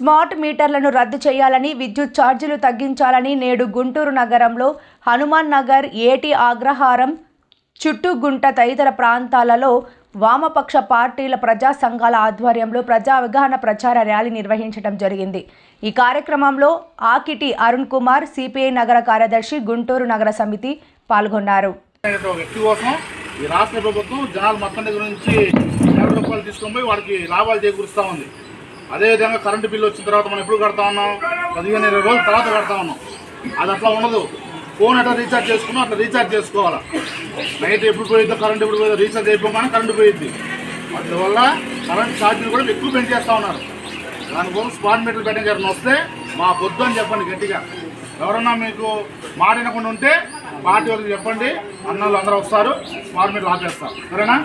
Smart మీటర్లను రద్దు చేయాలని విద్యుత్ ఛార్జీలు తగ్గించాలని నేడు గుంటూరు నగరంలో హనుమాన్ నగర్ ఏటి ఆగ్రహారం చుట్టుగుంట తదితర ప్రాంతాలలో వామపక్ష పార్టీల ప్రజా సంఘాల ఆధ్వర్యంలో ప్రజా అవగాహన ప్రచార ర్యాలీ నిర్వహించడం జరిగింది. ఈ కార్యక్రమంలో ఆకిటి అరుణ్ కుమార్ సిపిఐ నగర కార్యదర్శి గుంటూరు నగర సమితి పాల్గొన్నారు. వ్యక్తి కోసం ఈ రాష్ట్ర ప్రభుత్వం జనాలు మొత్తం దగ్గర నుంచి రూపాయలు తీసుకొని పోయి వాడికి లాభాలు చేకూరుస్తూ ఉంది. అదేవిధంగా కరెంటు బిల్లు వచ్చిన తర్వాత మనం ఎప్పుడు కడతా ఉన్నాం? పదిహేను ఇరవై రోజుల తర్వాత కడతా ఉన్నాం. అది అట్లా ఉండదు. ఫోన్ ఎట్లా రీఛార్జ్ చేసుకున్నాం అట్లా రీఛార్జ్ చేసుకోవాలి? నైట్ ఎప్పుడు పోయిద్దో కరెంట్ ఎప్పుడు పోయిద్దో రీఛార్జ్ అయిపోగానే కరెంటు పోయిద్ది. అందువల్ల కరెంట్ ఛార్జీలు కూడా ఎక్కువ పెంచేస్తూ ఉన్నారు. దానికోసం స్పాట్ మీటర్లు పెట్టిన ఎవరైనా వస్తే మా పొద్దు అని చెప్పండి గట్టిగా. ఎవరన్నా మీకు మాడినకుండా ఉంటే పార్టీ వాళ్ళకి చెప్పండి. అన్నలు అందరూ వస్తారు స్మార్ట్ మీటర్లు ఆపేస్తారు. సరేనా?